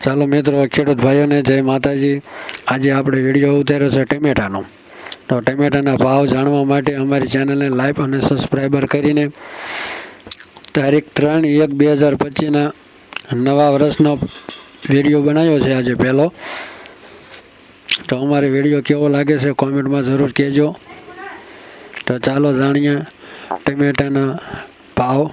ચાલો મિત્રો, ખેડૂત ભાઈઓને જય માતાજી. આજે આપણે વીડિયો ઉતાર્યો છે ટમેટાનો. તો ટમેટાના ભાવ જાણવા માટે અમારી ચેનલને લાઈક અને સબસ્ક્રાઈબર કરીને તારીખ ત્રણ એક બે હજાર પચીસના નવા વર્ષનો વીડિયો બનાવ્યો છે આજે પહેલો. તો અમારે વીડિયો કેવો લાગે છે કોમેન્ટમાં જરૂર કહેજો. તો ચાલો જાણીએ ટમેટાના ભાવ.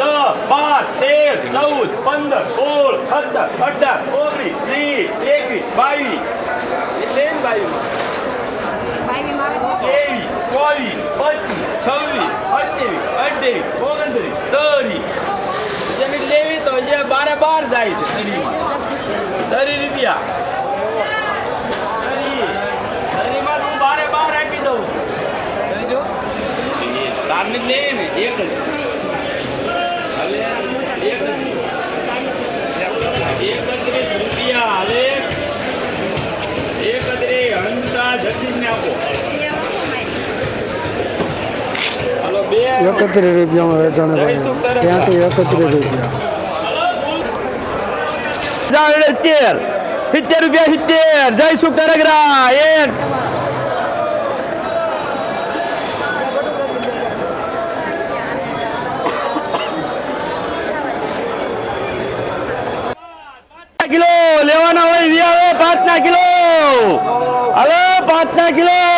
દસ બાર તેર ચૌદ પંદર સોળ સત્તર અઢાર ઓગણીસ ત્રીસ એકવીસ બાવીસ એટલે બાવીસ ત્રેવીસ ચોવીસ પચીસ છવ્વીસ સત્યાવીસ અઠ્યાવીસ ઓગણત્રીસ ત્રીસ જમીન લેવી તો જે બારે બાર જાય છે દરીમાં દરી રૂપિયા દરી દરીમાં હું બારે બાર આપી દઉં તારને લેવી ને એક જ એકત્રીસ રૂપિયામાં વેચાણ ત્યાંથી એકત્રીસ રૂપિયા. સિત્તેર. સિત્તેર રૂપિયા સિત્તેર. જય સુખ તરગરા એક. કિલો લેવાના હોય વી પાંચ ના કિલો. હલો પાંચ ના કિલો.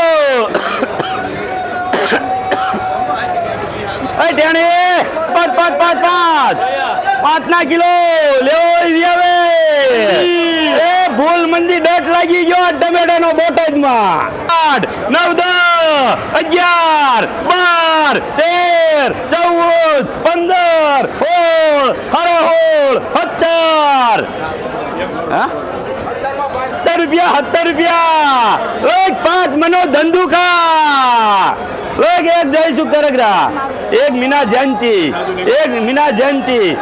એ પાંચ પાંચ પાંચ પાંચ. ના કિલો, લેવો એ ભૂલ મંદી ડટ લાગી ગયો આ ટમેટાનો બોટાદમાં. આઠ, નવ, દસ, અગિયાર, બાર, તેર, ચૌદ, પંદર હોળ હરો સત્તર. હા? સત્તર રૂપિયા સત્તર રૂપિયા. પાંચ મનો ધંધુકા એક જય કરગરા એક મીના જયંતી. એક મીના જયંતી.